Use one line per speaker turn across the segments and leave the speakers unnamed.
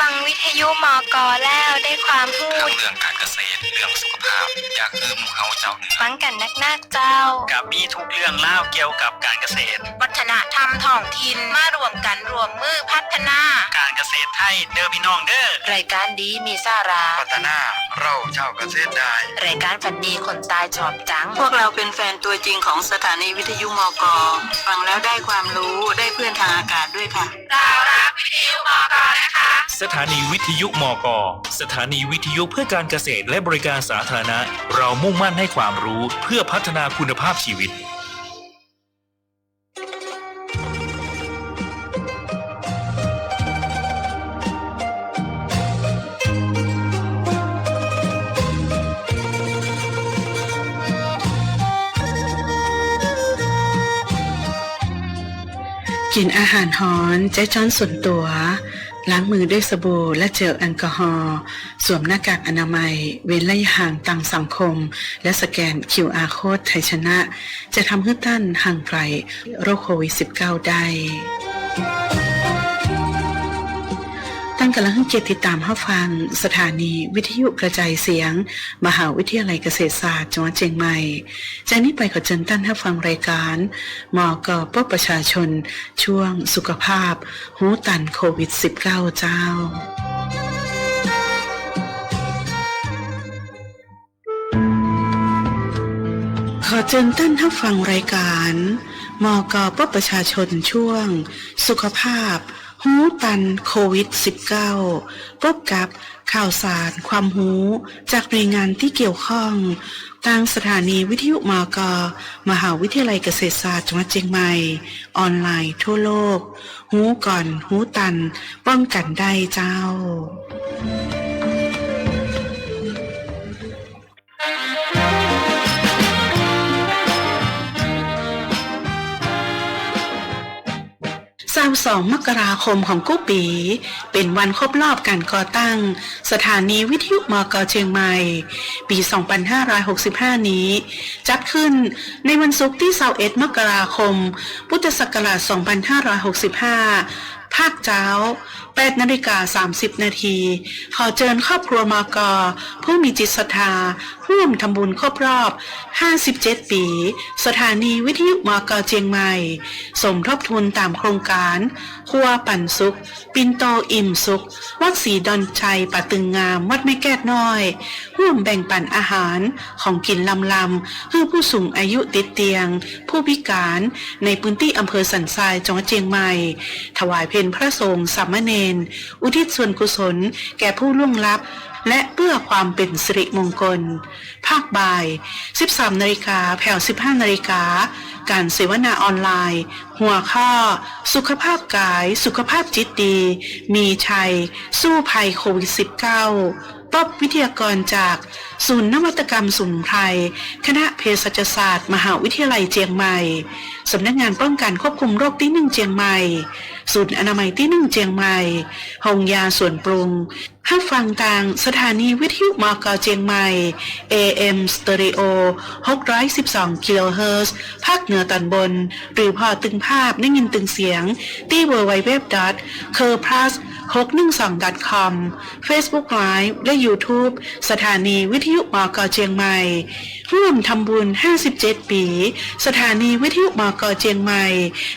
ฟังวิทยุมอกอแล้วได้ความรู้
ทั้งเรื่องการเกษตรเรื่องสุขภาพ อยากคือหมู่เฮาเจ้าเหนือ
ฟังกันนักๆเจ้า
กับมีทุกเรื่องเล่าวเกี่ยวกับการเกษตร
วัฒนธรรมท้องถิ่นมารวมกันรวมมือพัฒนา
การเกษตรไทยเด้อพี่น้องเด้อ
รายการดีมีสาระ
พัฒนาเราเจ้าเกษตรได้
รายการฝันดีคนตายชอบจัง
พวกเราเป็นแฟนตัวจริงของสถานีวิทยุมกฟังแล้วได้ความรู้ได้เพื่อนทางอากาศด้วยค่ะ
เรารักวิทยุมอกนะคะ
สถานีวิทยุมก สถานีวิทยุเพื่อการเกษตรและบริการสาธารณะ เรามุ่งมั่นให้ความรู้เพื่อพัฒนาคุณภาพชีวิต
กินอาหารหอนใจจ้อนส่วนตัว ล้างมือด้วยสบู่และเจลแอลกอฮอล์ สวมหน้ากากอนามัย เว้นระยะห่างต่างสังคม และสแกน QR โค้ดไทยชนะ จะทำให้ท่านห่างไกลโรคโควิด -19 ได้ ตั้งกำลังให้เกียรติติดตามรับฟัง สถานีวิทยุกระจายเสียง มหาวิทยาลัยเกษตรศาสตร์จังหวัดเชียงใหม่ จากนี้ไปขอเชิญท่านรับฟังรายการหมอกอปประชาชน ช่วงสุขภาพ หูตันโควิด -19 เจ้าขอเชิญท่านรับฟังรายการมอกอปประชาชนช่วง สุขภาพ หูตันโควิด -19 พบกับข่าวสารความหูจากหน่วยงานที่เกี่ยวข้องทางสถานีวิทยุมอกมหาวิทยาลัยเกษตรศาสตร์จังหวัดเชียงใหม่ ออนไลน์ทั่วโลก หูก่อน หูตัน ป้องกันได้เจ้า 22มกราคมของกู้ปี เป็นวันครบรอบการก่อตั้ง สถานีวิทยุมกเชียงใหม่ ปี 2565 นี้ จัดขึ้นในวันศุกร์ที่21มกราคม พุทธศักราช 2565 ภาคเจ้า8นาฬิกา30 นาทีขอเชิญครอบครัวมกผู้มีจิตศรัทธา ร่วมทำบุญครบรอบ 57 ปี สถานีวิทยุมกเชียงใหม่ สมทบทุนตามโครงการครัวปั่นสุข ปินโตอิ่มสุข วัดศรีดอนชัยป่าตึงงามวัดไม่แก้น้อย ร่วมแบ่งปันอาหารของกินลำลำเพื่อผู้สูงอายุติดเตียง ผู้พิการในพื้นที่อำเภอสันทรายจังหวัดเชียงใหม่ ถวายเพลพระสงฆ์สามเณรอุทิศส่วนกุศลแก่ผู้ล่วงลับ และเพื่อความเป็นสิริมงคล ภาคบ่าย 13นาฬิกาแผ่ว15นาฬิกา การเสวนาออนไลน์ หัวข้อ สุขภาพกาย สุขภาพจิตดี มีชัย สู้ภัยโควิด -19 ปอบวิทยากรจาก ศูนย์นวัตกรรมสมุนไพรคณะเภสัชศาสตร์ มหาวิทยาลัยเจียงใหม่ สำนักงานป้องกันควบคุมโรคที่หนึ่งเจียงใหม่ ศูนย์อนามัยที่หนึ่งเจียงใหม่ห้องยาส่วนปรุงห้าฟังทางสถานีวิทยุมอกเจียงใหม่ AM Stereo 612กิโลเฮิรตซ์ภาคเหนือตอนบน หรือพอตึงภาพได้ยินตึงเสียง ที่ www. c u r p l u s 612.com Facebook Live และ YouTube สถานีวิทยุมอกเชียงใหม่ ร่วมทำบุญ 57 ปี สถานีวิทยุมอกเชียงใหม่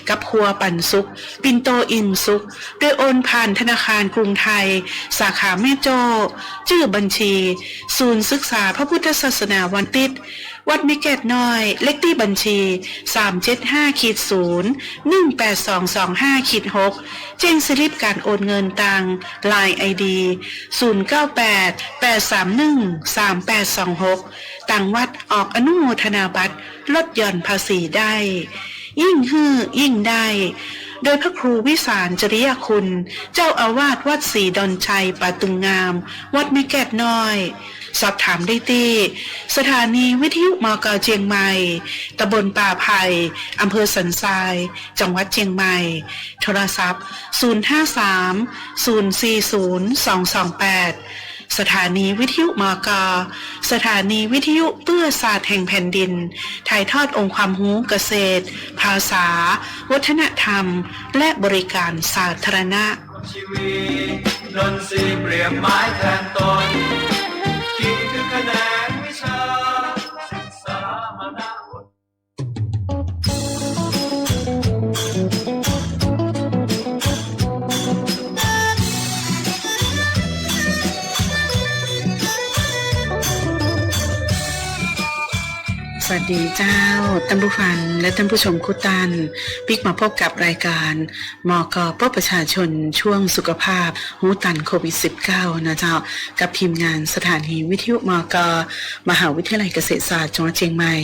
กับครัวปั่นสุข ปินโตอิ่มสุข โดยโอนผ่านธนาคารกรุงไทย สาขาแม่โจ้ชื่อบัญชี ศูนย์ศึกษาพระพุทธศาสนาวันติด วัดมิเกตน้อย เลขที่บัญชี 375ขีด0 18225ขีด6แจ้งสลิปการโอนเงินตังลายไอดี 098 831 3826 ต่างวัดออกอนุโมทนาบัตรลดหย่อนภาษีได้ ยิ่งฮือยิ่งได้โดยพระครูวิสารจริยคุณ เจ้าอาวาสวัดศรีดอนชัยป่าตึงงาม วัดม่แก้ดน้อย สอบถามได้ที่สถานีวิทยุมกเชียงใหม่ ตำบลป่าไผ่อำเภอสันทราย จังหวัดเชียงใหม่ โทรศัพท์ 053 040 228 สถานีวิทยุมก สถานีวิทยุเพื่อศาสตร์แห่งแผ่นดิน ถ่ายทอดองค์ความรู้เกษตร ภาษา วัฒนธรรม และบริการสาธารณะ
ชีวิตนนทรี
ยบไม้แทนตน กินคื ดี
เจ้าท่านผู้ฟังและท่านผู้ชมคุตันพิกมาพบกับรายการมอกพบประชาชนช่วงสุขภาพหูตันโควิด -19 นะเจ้า กับทีมงานสถานีวิทยุมกมหาวิทยาลัยเกษตรศาสตร์จังหวัดเชียงใหม่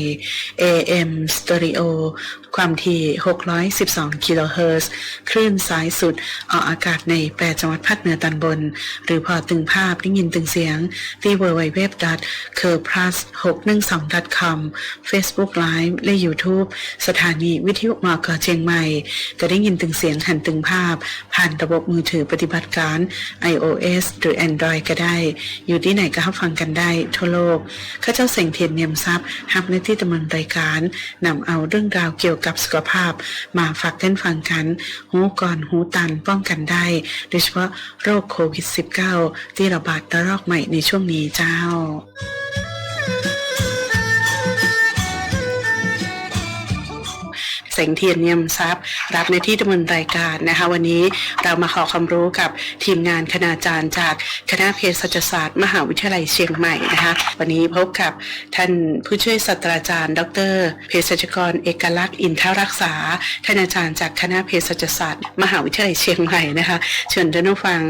AM Stereo ความถี่ 612 กิโลเฮิรตซ์คลื่นสายสุด ออกอากาศใน8จังหวัดภาคเหนือตอนบน หรือพอตึงภาพได้ยินตึงเสียงที่ www.kerplus612.com Facebook Live และ YouTube สถานีวิทยุมอกเชียงใหม่ก็ได้ยินตึงเสียงหันตึงภาพ ผ่านระบบมือถือปฏิบัติการ iOS หรือ Android ก็ได้ อยู่ที่ไหนก็รับฟังกันได้ทั่วโลก ข้าเจ้าเสงเทียนเนียมทรัพย์ฮับในที่ดำเนินรายการนำเอาเรื่องราวเกี่ยวกับสุขภาพ มาฝากท่านฟังกัน หูก่อนหูตันป้องกันได้ โดยเฉพาะโรคโควิด -19 ที่ระบาดระลอกใหม่ในช่วงนี้เจ้า สงเทียนเนียมทรัพย์ รับในที่ดำเนินรายการนะคะ วันนี้เรามาขอความรู้กับทีมงานคณาจารย์จากคณะเภสัชศาสตร์ มหาวิทยาลัยเชียงใหม่นะคะ วันนี้พบกับท่านผู้ช่วยศาสตราจารย์ ดรเภสัชกรเอกลักษณ์อินทรักษาท่านอาจารย์จากคณะเภสัชศาสตร์ มหาวิทยาลัยเชียงใหม่นะคะเชิญท่านผู้ฟัง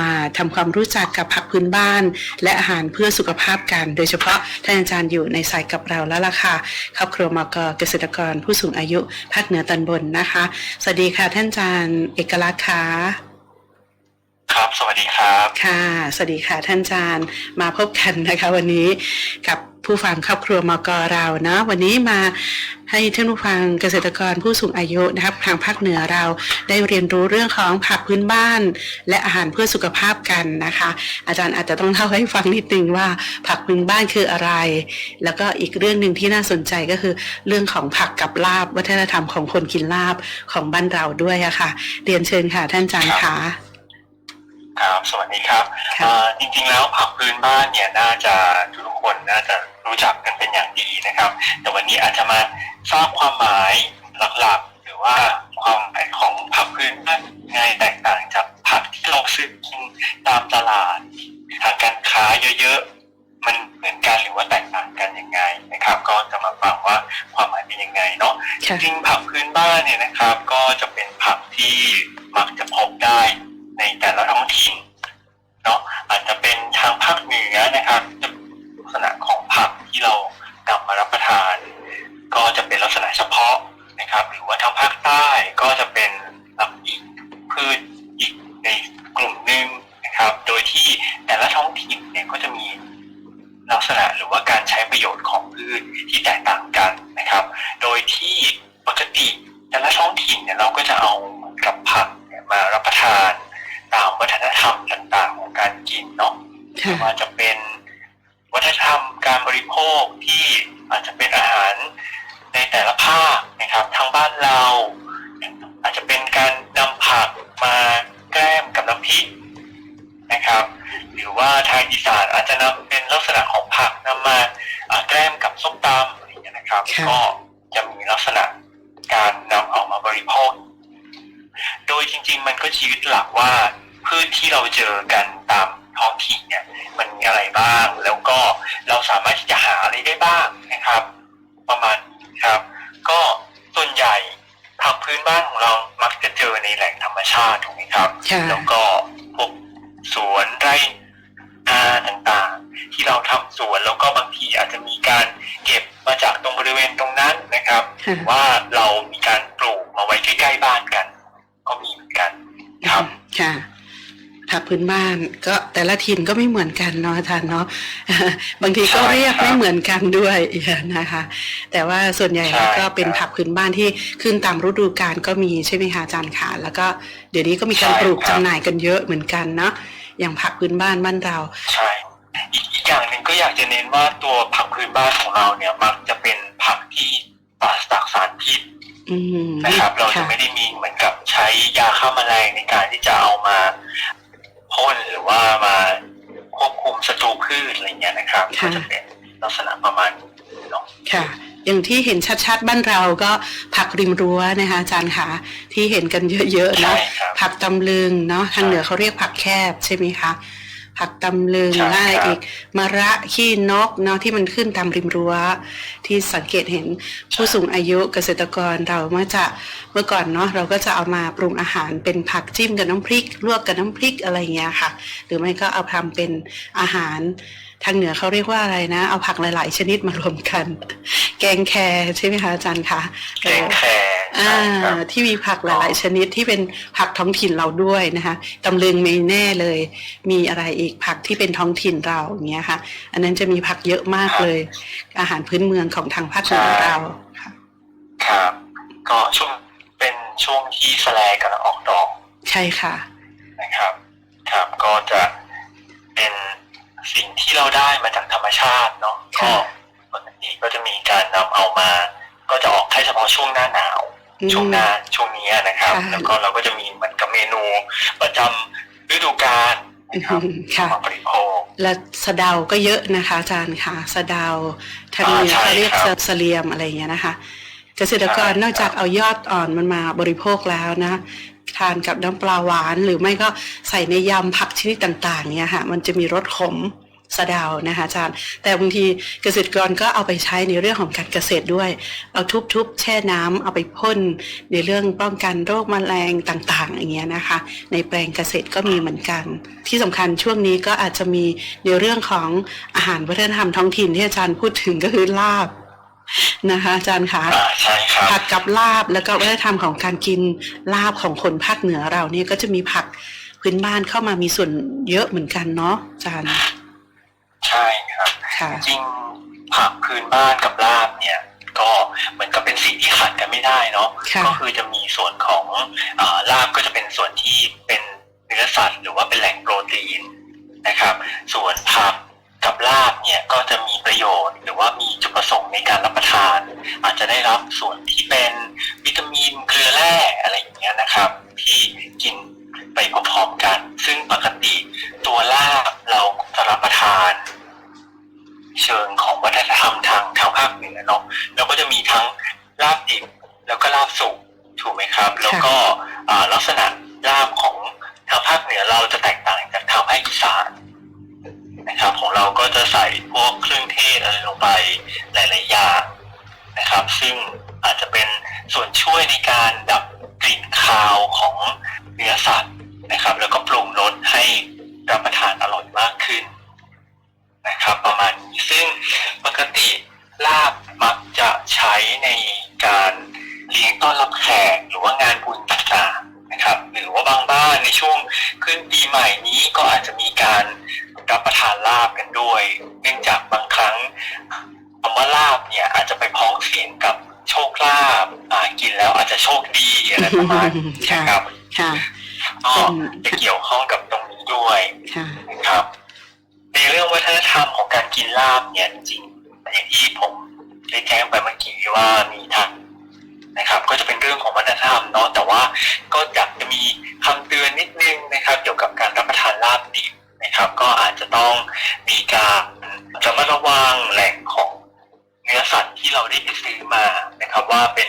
มาทำความรู้จักกับผักพื้นบ้าน และอาหารเพื่อสุขภาพกัน โดยเฉพาะท่านอาจารย์อยู่ในสายกับเราแล้วล่ะค่ะครอบครัวมกเกษตรกรผู้สูงอายุภาคเหนือตอนบนนะคะ สวัสดีค่ะท่านอาจารย์เอกลักษณ์ค่ะ
ครับ สวัสดีครับ
ค่ะ สวัสดีค่ะท่านอาจารย์ มาพบกันนะคะ วันนี้กับ ผู้ฟังครอบครัวมกเราเนาะวันนี้มาให้ท่านผู้ฟังเกษตรกรผู้สูงอายุนะครับทางภาคเหนือเราได้เรียนรู้เรื่องของผักพื้นบ้าน และอาหารเพื่อสุขภาพกันนะคะ อาจารย์อาจจะต้องเล่าให้ฟังนิดนึงว่าผักพื้นบ้านคืออะไร แล้วก็อีกเรื่องหนึ่งที่น่าสนใจก็คือ เรื่องของผักกับลาบวัฒนธรรมของคนกินลาบของบ้านเราด้วยะค่ะเรียนเชิญค่ะท่านอาจารย์ค่ะ
ครับสวัสดีครับ
ค่ะ
เอ่อจริงๆแล้วผักพื้นบ้านเนี่ยน่าจะทุกคนน่าจะรู้จักกันเป็นอย่างดีนะครับ แต่วันนี้อาจจะมาทราบความหมายหลักๆ หรือว่าความหมายของผักพื้นบ้านไงแตกต่างจากผักที่เราซื้อกินตามตลาดทางการค้าเยอะๆ มันเหมือนกันหรือว่าแตกต่างกันยังไงนะครับ ก็จะมาฟังว่าความหมายเป็นยังไงเนาะจ
ค่ะ
ริงๆผักพื้นบ้านเนี่ยนะครับ การกินเนาะ
ค่ะ
ไม่ว่าจะเป็นวัฒนธรรมการบริโภคที่อาจจะเป็นอาหารในแต่ละภาคนะครับทางบ้านเรา อาจจะเป็นการนำผักมาแกล้มกับน้ำพริกนะครับ หรือว่าทางอีสานอาจจะนำเป็นลักษณะของผักนำมาอ่าแกล้มกับส้มตำอะไรอย่างเงี้ยนะครับ
ค่ะ
ก็จะมีลักษณะการนำเอามาบริโภค โดยจริง ๆ มันก็ชีวิตหลักว่าพืชที่เราเจอกัน ตามท้องถิ่นเนี่ยมันมีอะไรบ้าง แล้วก็เราสามารถที่จะหาอะไรได้บ้างนะครับ ประมาณนี้ครับ ก็ส่วนใหญ่ผักพื้นบ้านของเรามักจะเจอในแหล่งธรรมชาติถูกไหมครับ
ค่ะ
แล้วก็พวกสวนไร่นาต่างๆ ที่เราทำสวนแล้วก็บางทีอาจจะมีการเก็บมาจากตรงบริเวณตรงนั้นนะครับ
ค่ะ
ว่าเรามีการปลูกมาไว้ใกล้ๆบ้านกัน ก็มีเหมือนกันครับ
ค่ะผักพื้นบ้าน ก็แต่ละถิ่นก็ไม่เหมือนกันเนาะอาจารย์เนาะบางทีก็
ใช่
เรียก
ครับ
ไม่เหมือนกันด้วยนะคะ แต่ว่าส่วนใหญ่
ใช่
แล้วก็เป็น
ครับ
ผักพื้นบ้านที่ขึ้นตามฤดูกาลก็มีใช่ไหมคะอาจารย์คะแล้วก็เดี๋ยวนี้ก็มีการ
ใช่
ปลูก
ครับ
จำหน่ายกันเยอะเหมือนกันเนาะอย่างผักพื้นบ้านบ้านเรา
ใช่อีกอีกอย่างหนึ่งก็อยากจะเน้นว่าตัวผักพื้นบ้านของเราเนี่ยมักจะเป็นผักที่ปราศจากสารพิษ
อืม
นะครับเราจะ
ค่ะ
ไม่ได้มีเหมือนกับใช้ยาฆ่าแมลงในการที่จะเอามา พ่นหรือว่ามาพืชอะไรเงี้ยนะครับ
ค่ะ
ก็จะเป็นลักษณะประมาณนี้เนาะ
ค่ะ อย่างที่เห็นชัดๆ บ้านเราก็ผักริมรั้วนะคะอาจารย์คะที่เห็นกันเยอะๆ
ใช่
เนาะ
ครับ
ผักตำลึงเนาะทาง
ใช่
เหนือเขาเรียกผักแคบใช่ไหมคะ ผักตำลึง
ใช่
และอะไร
ครับ
อีกมะระขี้นกเนาะที่มันขึ้นตามริมรั้ว ที่สังเกตเห็นผู้สูงอายุเกษตรกรเราเมื่อจะเมื่อก่อนเนาะเราก็จะเอามาปรุงอาหารเป็นผักจิ้มกับน้ำพริก ลวกกับน้ำพริกอะไรอย่างเงี้ยค่ะ หรือไม่ก็เอาทำเป็นอาหาร ทางเหนือเขาเรียกว่าอะไรนะ เอาผักหลาย ๆ ชนิดมารวมกัน แกงแครใช่ไหมคะอาจารย์คะ
แกงแคร
อ่า
ใช่ครับ
ที่มีผักหลาย ๆ ชนิดที่เป็นผักท้องถิ่นเราด้วยนะคะตำลึงไม่แน่เลย มีอะไรอีกผักที่เป็นท้องถิ่นเราอย่างเงี้ยค่ะ อันนั้นจะมีผักเยอะมากเลย อาหารพื้นเมืองของทางภาคเหนือเราค่ะ
ครับก็ช่วงเป็นช่วงที่แสลกำลังออกดอก
ใช่ค่ะ
นะครับ ครับก็จะเป็น สิ่งที่เราได้มาจากธรรมชาติเนาะ
ค่ะ
ก็ปกติก็จะมีการนำเอามา ก็จะออกแค่เฉพาะช่วงหน้าหนาว
อืม
ช่วงหน้าช่วงนี้นะครับ
ค่ะ
แล้วก็เราก็จะมีเหมือนกับเมนูประจำฤดูกาลนะครับ
อืมค่ะ
มาบริโภค
และสะเดาก็เยอะนะคะอาจารย์ค่ะสะเดาทางเหนือ
อ่าใช่
เขาเรียก
ครับ
สะเลียมอะไรอย่างเงี้ยนะคะ เกษตรกร
ใช่
นอกจากเอายอดอ่อนมันมาบริโภคแล้วนะ ทานกับน้ำปลาหวาน หรือไม่ก็ใส่ในยำผักชนิดต่าง ๆเนี่ยค่ะมันจะมีรสขมสะดาวนะคะอาจารย์ แต่บางทีเกษตรกรก็เอาไปใช้ในเรื่องของการเกษตรด้วย เอาทุบๆแช่น้ำเอาไปพ่นในเรื่องป้องกันโรคแมลงต่างๆ อย่างเงี้ยนะคะ ในแปลงเกษตรก็มีเหมือนกัน ที่สำคัญช่วงนี้ก็อาจจะมีในเรื่องของอาหารวัฒนธรรมท้องถิ่นที่อาจารย์พูดถึงก็คือลาบ นะคะ อาจารย์คะ
อ่าใช่ครับ
ผัดกับลาบแล้วก็วัฒนธรรมของการกินลาบของคนภาคเหนือเราเนี่ยก็จะมีผักพื้นบ้านเข้ามามีส่วนเยอะเหมือนกันเนาะอาจารย์
ใช่ครับ
ค่ะ
จริงผักพื้นบ้านกับลาบเนี่ยก็เหมือนกับเป็นสิ่งที่ขาดกันไม่ได้เนาะ
ค่ะ
ก็คือจะมีส่วนของอาลาบก็จะเป็นส่วนที่เป็นเนื้อสัตว์หรือว่าเป็นแหล่งโปรตีนนะครับ ส่วนผัก กับลาบเนี่ยก็จะมีประโยชน์ หรือว่ามีจุดประสงค์ในการรับประทาน อาจจะได้รับส่วนที่เป็นวิตามินเกลือแร่อะไรอย่างเงี้ยนะครับ ที่กินไปพร้อมๆกัน ซึ่งปกติตัวลาบเราจะรับประทาน เชิงของวัฒนธรรมทางทางภาคเหนือเนาะแล้วก็จะมีทั้งลาบดิบแล้วก็ลาบสุกถูกไหมครับ แล้วก็อ่าลักษณะลาบของทางภาคเหนือเราจะแตกต่างจากทางภาคอีสานนะครับของ เราก็จะใส่พวกเครื่องเทศอะไรลงไปหลาย ๆ อย่างนะครับ ซึ่งอาจจะเป็นส่วนช่วยในการดับกลิ่นคาวของเนื้อสัตว์นะครับ แล้วก็ปรุงรสให้รับประทานอร่อยมากขึ้นนะครับ ประมาณนี้ซึ่งปกติลาบมักจะใช้ในการเลี้ยงต้อนรับแขกหรือว่างานบุญต่างๆนะครับ หรือว่าบางบ้านในช่วงขึ้นปีใหม่นี้ก็อาจจะมีการ รับประทานลาบกันด้วย เนื่องจากบางครั้งคำว่าลาบเนี่ยอาจจะไปพ้องเสียงกับโชคลาภอ่ากินแล้วอาจจะโชคดีอะไรประมาณนี้
ค่ะ
นะครับ
ค่ะ
ก็จะเกี่ยวข้องกับตรงนี้ด้วย
ค่ะ
นะครับ ในเรื่องวัฒนธรรมของการกินลาบเนี่ยจริงๆอย่างที่ผมได้แจ้งไปเมื่อกี้ว่ามี ต้องมีการระมัดระวังแหล่งของเนื้อสัตว์ที่เราได้ไปซื้อมานะครับว่าเป็น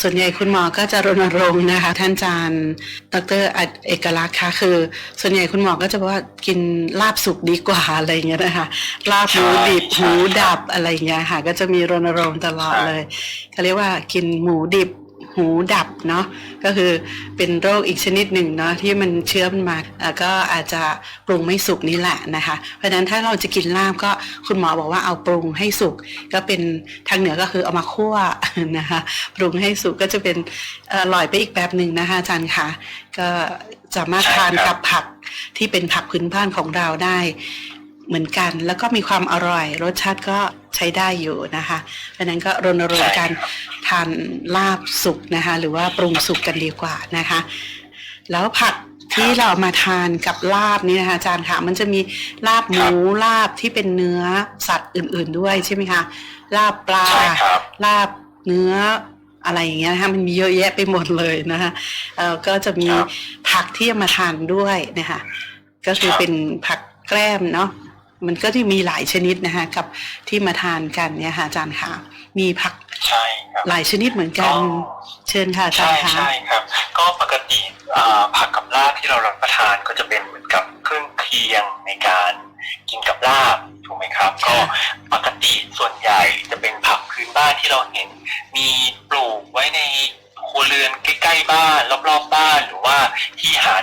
ส่วนให
ญ่คุณหมอก็จะรณรงค์นะคะ ท่านอาจารย์ดรเอกลักษณ์ค่ะคือ ส่วนใหญ่คุณหมอก็จะบอกว่ากินลาบสุกดีกว่าอะไรอย่างเงี้ยนะคะลาบหมูดิบ
ใช่
หมูดับอะไรอย่างเงี้ยค่ะ ก็จะมีรณรงค์ตลอด
ใช่
เลยเขาเรียกว่ากินหมูดิบ หูดับเนาะก็คือเป็นโรคอีกชนิดหนึ่งเนาะที่มันเชื้อมันมาก็อาจจะปรุงไม่สุกนี่แหละนะคะ เพราะฉะนั้นถ้าเราจะกินลาบก็คุณหมอบอกว่าเอาปรุงให้สุกก็เป็นทางเหนือก็คือเอามาคั่วนะคะปรุงให้สุกก็จะเป็นอร่อยไปอีกแบบหนึ่งนะคะอาจารย์คะก็สามารถทานกับบผักที่เป็นผักพื้นบ้านของเราได้เหมือนกัน แล้วก็มีความอร่อยรสชาติก็ ใช้ได้อยู่นะคะ เพราะฉะนั้นก็รณรงค์การทานลาบสุกนะคะ หรือว่าปรุงสุกกันดีกว่านะคะ แล้วผักที่เราเอามาทานกับลาบนี่นะคะอาจารย์ค่ะมันจะมีลาบหมูลาบที่เป็นเนื้อสัตว์อื่น ๆด้วยใช่ไหมคะลาบปลา
ใช่ครับ
ลาบเนื้ออะไรอย่างเงี้ยนะคะมันมีเยอะแยะไปหมดเลยนะคะเอ่อก็จะมี
ครับ
ผักที่เอามาทานด้วยนะคะก็คือ
ครับ
เป็นผักแกล้มเนาะ มันก็ที่มีหลายชนิดนะคะกับที่มาทานกันเนี่ยค่ะอาจารย์ค่ะ มีผัก
ใช่ครับ
หลายชนิดเหมือนกัน
อ๋อ
เชิญค่ะอาจา
ใช่
รย์ค่ะ
ใช่ครับ ก็ปกติอ่าผักกับลาบที่เรารับประทานก็จะเป็นเหมือนกับเครื่องเคียงในการกินกับลาบถูกไหมครับ
ค่ะ
ก็ปกติส่วนใหญ่จะเป็นผักพื้นบ้านที่เราเห็น มีปลูกไว้ในครัวเรือนใกล้ๆบ้านรอบๆบ้านหรือว่าที่หา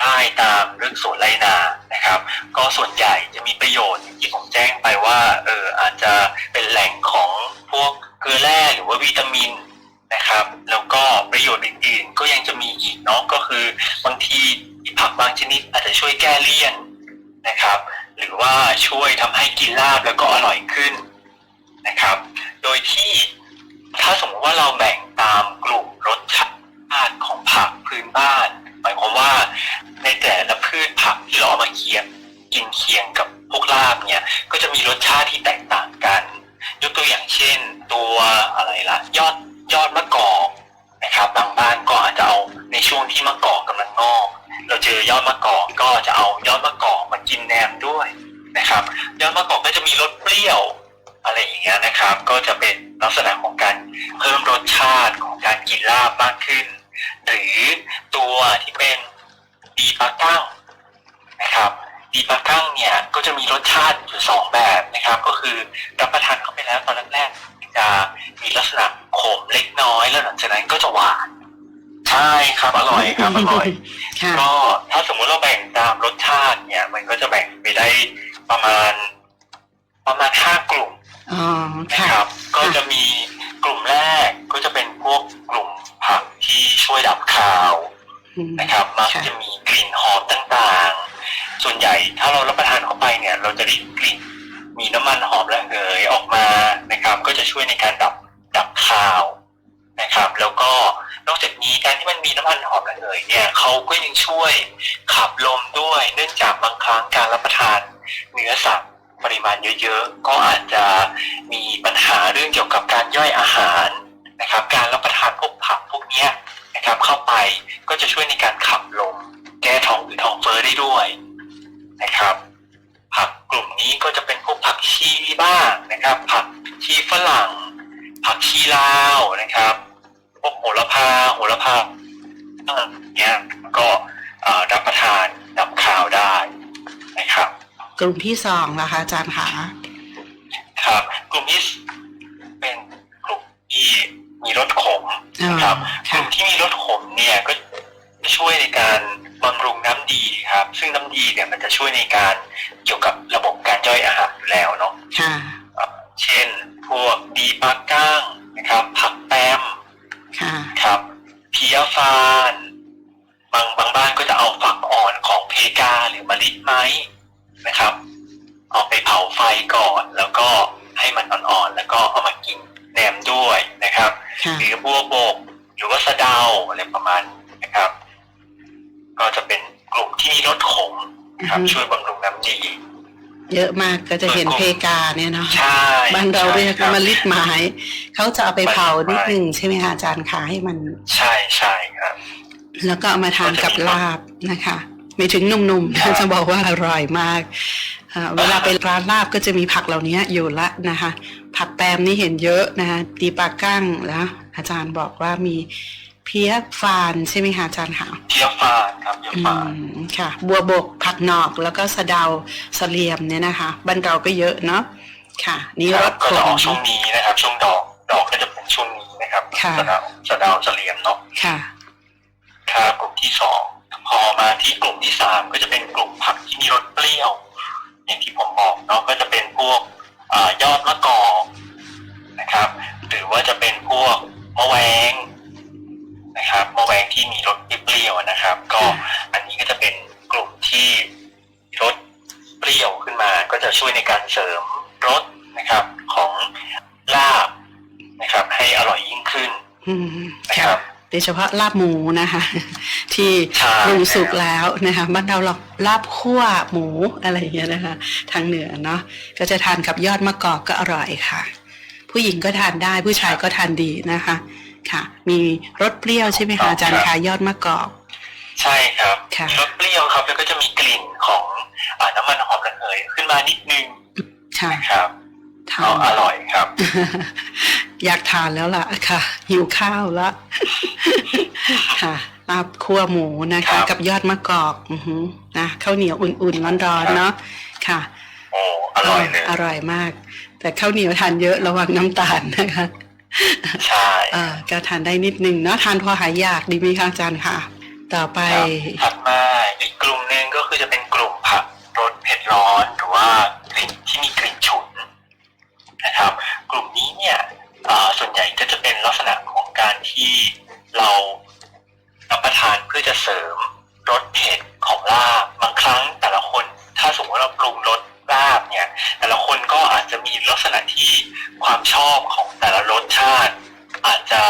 ได้ตามเรื่องสวนไรนานะครับ ก็ส่วนใหญ่จะมีประโยชน์ที่ผมแจ้งไปว่าเอออาจจะเป็นแหล่งของพวกเกลือแร่หรือว่าวิตามินนะครับ แล้วก็ประโยชน์อื่นๆ ก็ยังจะมีอีกเนาะก็คือบางทีผักบางชนิดอาจจะช่วยแก้เลี่ยนนะครับ หรือว่าช่วยทำให้กินลาบแล้วก็อร่อยขึ้นนะครับ โดยที่ถ้าสมมติว่าเราแบ่งตามกลุ่มรสชาติของผักพื้นบ้าน หมายความว่า ในแต่ละพืชผักที่เราเอามาเคียงกินเคียงกับพวกลาบเนี่ย ก็จะมีรสชาติที่แตกต่างกัน ยกตัวอย่างเช่น ตัวอะไรล่ะยอดยอดมะกอกนะครับบางบ้านก็อาจจะเอาในช่วงที่มะกอกกำลังงอก เราเจอยอดมะกอกก็จะเอายอดมะกอกมากินแหนมด้วยนะครับ ยอดมะกอกก็จะมีรสเปรี้ยวอะไรอย่างเงี้ยนะครับ ก็จะเป็นลักษณะของการเพิ่มรสชาติของการกินลาบมากขึ้น หรือตัวที่เป็น ดีปลากั้งนะครับดีปลากั้งเนี่ยก็จะมีรสชาติอยู่สองแบบนะครับ ก็คือรับประทานเข้าไปแล้วตอนแรกๆจะมีลักษณะขมเล็กน้อยแล้วหลังจากนั้นก็จะหวานใช่ครับอร่อยครับอร่อย
ค่ะ
ก็ถ้าสมมุติเราแบ่งตามรสชาติเนี่ย มันก็จะแบ่งไปได้ประมาณ ประมาณห้ากลุ่ม
อ๋อ
นะ
ค่ะ
ครับ ก็จะมีกลุ่มแรกก็จะเป็นพวกกลุ่มผักที่ช่วยดับคาว
อืม
นะครับ มักจะมีกลิ่นหอมต่างๆ ส่วนใหญ่ถ้าเรารับประทานเข้าไปเนี่ย เราจะได้กลิ่นมีน้ำมันหอมระเหยออกมานะครับ ก็จะช่วยในการดับดับคาวนะครับ แล้วก็นอกจากนี้การที่มันมีน้ำมันหอมระเหยเนี่ยเขาก็ยังช่วยขับลมด้วย เนื่องจากบางครั้งการรับประทานเนื้อสัตว์ปริมาณเยอะๆ ก็อาจจะมีปัญหาเรื่องเกี่ยวกับการย่อยอาหารนะครับ การรับประทานพวกผัก ก็จะช่วยในการขับลมแก้ท้องอืดท้องเฟ้อได้ด้วยนะครับ ผักกลุ่มนี้ก็จะเป็นพวกผักชีบ้างนะครับ ผักชีฝรั่ง ผักชีลาวนะครับ พวกโหระพาโหระพาเนี้ยก็เอ่อรับประทานดับคาวได้นะครับ
กลุ่มที่สองนะคะอาจารย์ค่ะ
ครับ กลุ่มที่เป็นกลุ่มที่มีรสขม
อ๋อ
นะครับก
ค่ะ
ลุ่มที่มีรสขมเนี่ยก็จะ ช่วยในการบำรุงน้ำดีครับ ซึ่งน้ำดีเนี่ยมันจะช่วยในการเกี่ยวกับระบบการย่อยอาหารอยู่แล้วเนาะ
ค่ะ
เช่น พวกดีปลาก้างนะครับ ผักแต้ม
ค่ะ
ครับเพียฟานบางบางบ้านก็จะเอาฝักอ่อนของเพกาหรือมะลิไม้นะครับ เอาไปเผาไฟก่อนแล้วก็ให้มันอ่อนๆแล้วก็เอามากินแหนมด้วยนะครับ
ค่ะ
หรือบัวบกหรือว่าสะเดาอะไรประมาณนี้นะครับ ก็จะเป็นกลุ่มที่มีรสขมนะครับ
อือฮึ
ช่วยบำรุงน้ำดี
เยอะมากก็จะเห็นเพกาเนี่ยเนาะ
ใช่
บ้านเราเรียก
ใช่คบ
มะลิดไม้เขาจะเอาไปเผานิด
มะลิไม้
หนึ่งใช่ไหมคะอาจารย์คะให้มัน
ใช่ใช่ครับ
แล้วก็เอามาทานกับลาบนะคะไม่ถึงหนุ่ม
ครับ
ๆจะบอกว่าอร่อยมากอ่าเวลาไปร้านลาบก็จะมีผักเหล่านี้อยู่ละนะคะ ผักแปมนี่เห็นเยอะนะคะตีปลากั้งแล้วอาจารย์บอกว่ามี เพี้ยฟานใช่ไหมคะอาจารย์คะ
เพียฟานครับเพีย
อื
ฟาน
มค่ะ บัวบกผักหนอกแล้วก็สะเดาสะเลียมเนี่ยนะคะบ้านเราก็เยอะเนาะค่ะนี่
ค
ร
รับ
ส
ก็
ข
จะอ
อ
องกช่วงนี้นะครับ ช่วงดอกดอกก็จะเป็นช่วงนี้นะครับ
ค่ะ
สะเดาสะเดาเสลียมเนาะ
ค่ะ
ครับกลุ่มที่สองพอมาที่กลุ่มที่สามก็จะเป็นกลุ่มผักที่มีรสเปรี้ยว อย่างที่ผมบอกเนาะก็จะเป็นพวกอายอดมะกอกนะครับ หรือว่าจะเป็นพวกมะแวง นะครับมะแวงที่มีรสเปรี้ยวๆนะครับ ก็อันนี้ก็จะเป็นกลุ่มที่รสเปรี้ยวขึ้นมา ก็ช่วยในการเสริมรสนะครับ ของลาบนะครับ ให้อร่อยยิ่งขึ้น
อืม
นะค
ค่ะ
รับ
โดยเฉพาะลาบหมูนะคะ ที่
ใช่
ปรุงสุกแล้วนะคะบ้านเราหรอกลาบคั่วหมูอะไรอย่างเงี้ยนะคะ ทางเหนือเนาะก็จะทานกับยอดมะกอกก็อร่อยค่ะ ผู้หญิงก็ทานได้ผู้ชายก็ทานดีนะคะ ค่ะ มีรสเปรี้ยวใช่ไหมคะอาจารย์คะยอดมะกอก
ใช่ครับ
ค่ะ
มีรสเปรี้ยวครับแล้วก็จะมีกลิ่นของอาน้ำมันหอมระเหยขึ้นมานิดนึง
ค่ะ
นะครับ
ทา
ก็
น
อร่อยครับ
อยากทานแล้วล่ะค่ะ หิวข้าวละค่ะลาบคั่วหมูนะ
ครั
คะ
บ
กับยอดมะกอกอือหือนะข้าวเหนียวอุ่นๆร้อนๆเนาะค่ะ
โอ้อร่อยเลย
อร่อยมาก แต่ข้าวเหนียวทานเยอะระวังน้ำตาลนะคะ
ใช่
เออก็ทานได้นิดนึงเนาะทานพอหายอยากดีไหมคะอาจารย์ค่ะ ต่อไป
ครับถัดมาอีกกลุ่มหนึ่งก็คือจะเป็นกลุ่มผักรสเผ็ดร้อนหรือว่ากลิ่นที่มีกลิ่นฉุนนะครับ กลุ่มนี้เนี่ยเอ่อส่วนใหญ่ก็จะเป็นลักษณะของการที่เรารับประทานเพื่อจะเสริมรสเผ็ดของลาบบางครั้งแต่ละคน ถ้าสมมติเราปรุงรสลาบเนี่ย แต่ละคนก็อาจจะมี ลักษณะที่ความชอบของแต่ละรสชาติ อาจจะ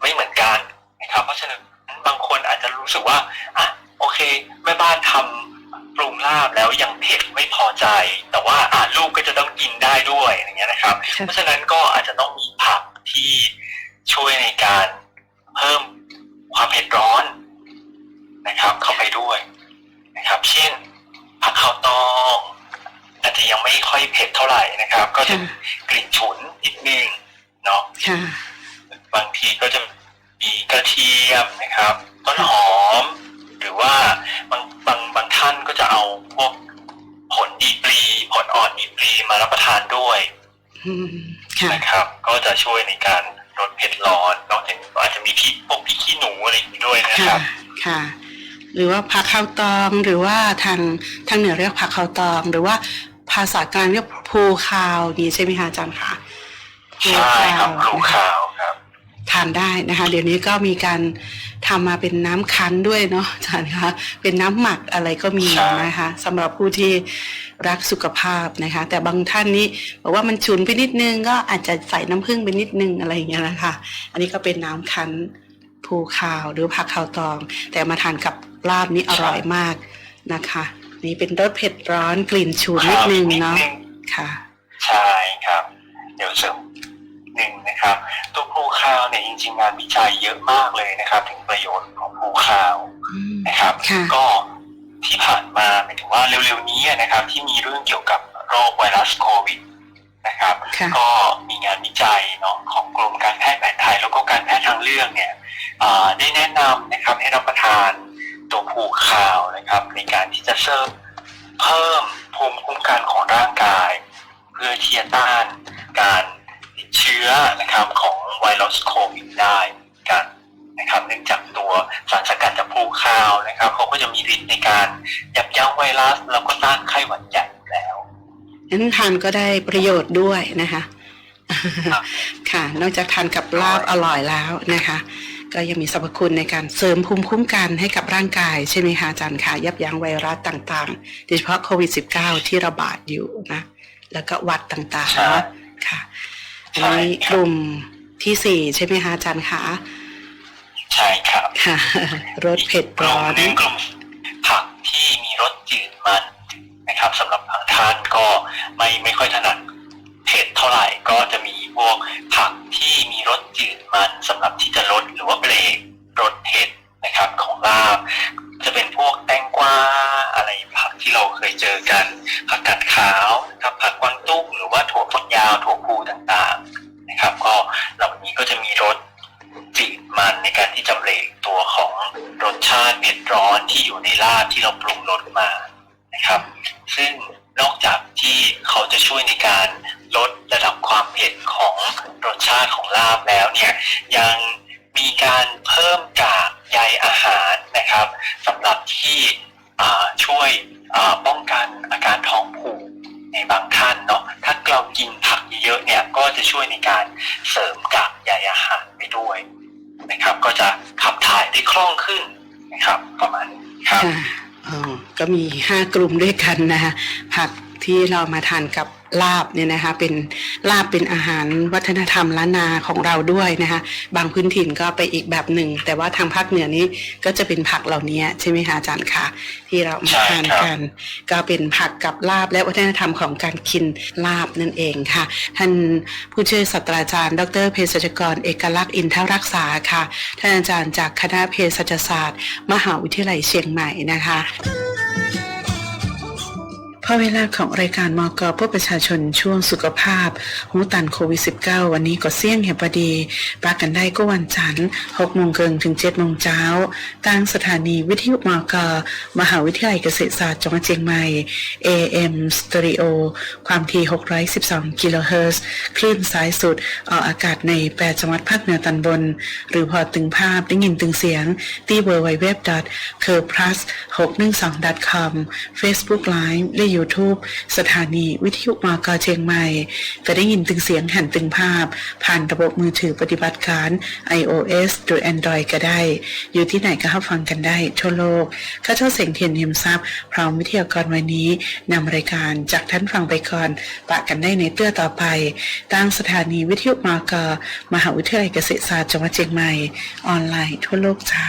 ไม่เหมือนกันนะครับ เพราะฉะนั้นบางคนอาจจะรู้สึกว่าอะโอเคแม่บ้านทำปรุงลาบแล้วยังเผ็ดไม่พอใจ แต่ว่าอะลูกก็จะต้องกินได้ด้วยอย่างเงี้ยนะครับ
ค่ะ
เพราะฉะนั้นก็อาจจะต้อง จะช่วยในการลดเผ็ดร้อนนอกจากนี้ก็อาจจะมีพริกพวกพริกขี้หนูอะไรอย่างนี้ด้วยนะค
ค่ะ
รับ
ค่ะ หรือว่าผักข้าวตองหรือว่าทางทางเหนือเรียกผักข้าวตอง หรือว่าภาษากลางเรียกภูคาวนี่ใช่ไหมคะอาจารย์คะภู
ใช่ครับครู
นะคะ
ขาวครับ
ทานได้นะคะ เดี๋ยวนี้ก็มีการ ทำมาเป็นน้ำคั้นด้วยเนาะอาจารย์คะเป็นน้ำหมักอะไรก็มีนะคะสำหรับผู้ที่รักสุขภาพนะคะ แต่บางท่านนี้บอกว่ามันฉุนไปนิดนึงก็อาจจะใส่น้ำผึ้งไปนิดนึงอะไรอย่างเงี้ยนะคะ อันนี้ก็เป็นน้ำคั้นภูคาวหรือผักขาวตอง แต่มาทานกับลาบนี่อร่อยมากนะคะ นี่เป็นรสเผ็ดร้อนกลิ่นฉุนนิดนึงเนาะค่ะ
ใช่ครับ เดี๋ยวเสริม นึ่งนะครับ ตัวภูคาวเนี่ยจริงๆงานวิจัยเยอะมากเลยนะครับ ถึงประโยชน์ของภูคาว
อืม
นะครับ
ค่ะ
ก็ที่ผ่านมาหมายถึงว่าเร็วๆนี้นะครับ ที่มีเรื่องเกี่ยวกับโรคไวรัสโควิดนะครับ
ค่ะ
ก็มีงานวิจัยเนาะของกรมการแพทย์แผนไทย แล้วก็การแพทย์ทางเลือกเนี่ยอ่าได้แนะนำนะครับให้รับประทานตัวผูคาวนะครับ ในการที่จะเสริมเพิ่มภูมิคุ้มกันของร่างกาย เพื่อที่จะต้านการติด เชื้อนะครับของไวรัสโควิดได้กันนะครับเนื่องจากตัวสารสกัดจากภูคาวนะครับเขาก็จะมีฤทธิ์ในการยับยั้งไวรัสแล้วก็ต้านไข้หวัดใหญ่อยู่แล้ว
นั้นทานก็ได้ประโยชน์ด้วยนะคะ
ครับ
ค่ะ นอกจากทานกับลาบอร่อยแล้วนะคะ ก็ยังมีสรรพคุณในการเสริมภูมิคุ้มกันให้กับร่างกายใช่ไหมคะอาจารย์คะยับยั้งไวรัสต่างๆ โดยเฉพาะโควิด -19 ที่ระบาดอยู่นะ แล้วก็หวัดต่างๆ
ใช่
เนาะค่ะ อันนี้
ใช่ครับ
กลุ่มที่สี่ใช่ไหมคะอาจารย์คะ
ใช่ครับ
ค่ะรสเผ็ด
กลุ่
ร้
ม
อน
หนึ่งกลุ่มผักที่มีรสจืดมันนะครับสำหรับบางท่านก็ไม่ไม่ค่อยถนัดเผ็ดเท่าไหร่ก็จะมีพวกผักที่มีรสจืดมันสำหรับที่จะลดหรือว่าเบรกรสเผ็ด นะครับของลาบ จะเป็นพวกแตงกวาอะไรผักที่เราเคยเจอกัน ผักกาดขาวนะครับผักกวางตุ้งหรือว่าถั่วฝักยาวถั่วพูต่างๆนะครับ ก็เหล่านี้ก็จะมีรสจืดมันในการที่จะเบรกตัวของรสชาติเผ็ดร้อนที่อยู่ในลาบที่เราปรุงรสมานะครับ ซึ่งนอกจากที่เขาจะช่วยในการลดระดับความเผ็ดของรสชาติของลาบแล้วเนี่ยยัง มีการเพิ่มกากใยอาหารนะครับสำหรับที่ช่วยป้องกันอาการท้องผูกในบางท่านเนาะถ้าเรากินผักเยอะๆเนี่ยก็จะช่วยในการเสริมกากใยอาหารไปด้วยนะครับ ก็จะขับถ่ายได้คล่องขึ้นนะครับประมาณนี้ครับ
ก็มีห้ากลุ่มด้วยกันนะคะผักที่ที่เรามาทานกับลาบเนี่ยนะคะเป็น ลาบเป็นอาหารวัฒนธรรมล้านนาของเราด้วยนะคะบางพื้นถิ่นก็ไปอีกแบบหนึ่ง แต่ว่าทางภาคเหนือนี้ก็จะเป็นผักเหล่านี้ใช่ไหมคะอาจารย์คะที่เรามาทานกัน ก็เป็นผักกับลาบและวัฒนธรรมของการกินลาบนั่นเองค่ะ ท่านผู้ช่วยศาสตราจารย์ ดรเภสัชกร เอกลักษณ์อินทรักษาค่ะ ท่านอาจารย์จากคณะเภสัชศาสตร์ มหาวิทยาลัยเชียงใหม่นะคะ พอเวลาของรายการมกเพื่อประชาชนช่วงสุขภาพหูตันโควิด -19 วันนี้ก็เสี่ยงเหี่ยพอดีปรากันได้ก็วันจันทร์6โมงเกิงถึง7โมงเช้าทางสถานีวิทยุมกมหาวิทยาลัยเกษตรศาสตร์จังหวัดเชียงใหม่ AM Stereo ความถี่ 612 กิโลเฮิรตซ์คลื่นสายสุดออกอากาศใน8จังหวัดภาคเหนือตอนบน หรือพอตึงภาพได้ยินตึงเสียงที่ www c u r plus 612 com Facebook Live และ YouTube สถานีวิทยุมากาเชียงใหม่ก็ได้ยินตึงเสียงหันตึงภาพ ผ่านระบบมือถือปฏิบัติการ iOS หรือ Android ก็ได้ อยู่ที่ไหนก็รับฟังกันได้ทั่วโลก ข้าเจ้าเสียงเทียนเนียมทรัพย์ พร้อมวิทยากรวันนี้นำรายการจากท่านฟังไปก่อน ปะกันได้ในเตื้อต่อไปตั้งสถานีวิทยุมากามหาวิทยาลัยเกษตรศาสตร์จังหวัดเชียงใหม่ ออนไลน์ทั่วโลกเช้า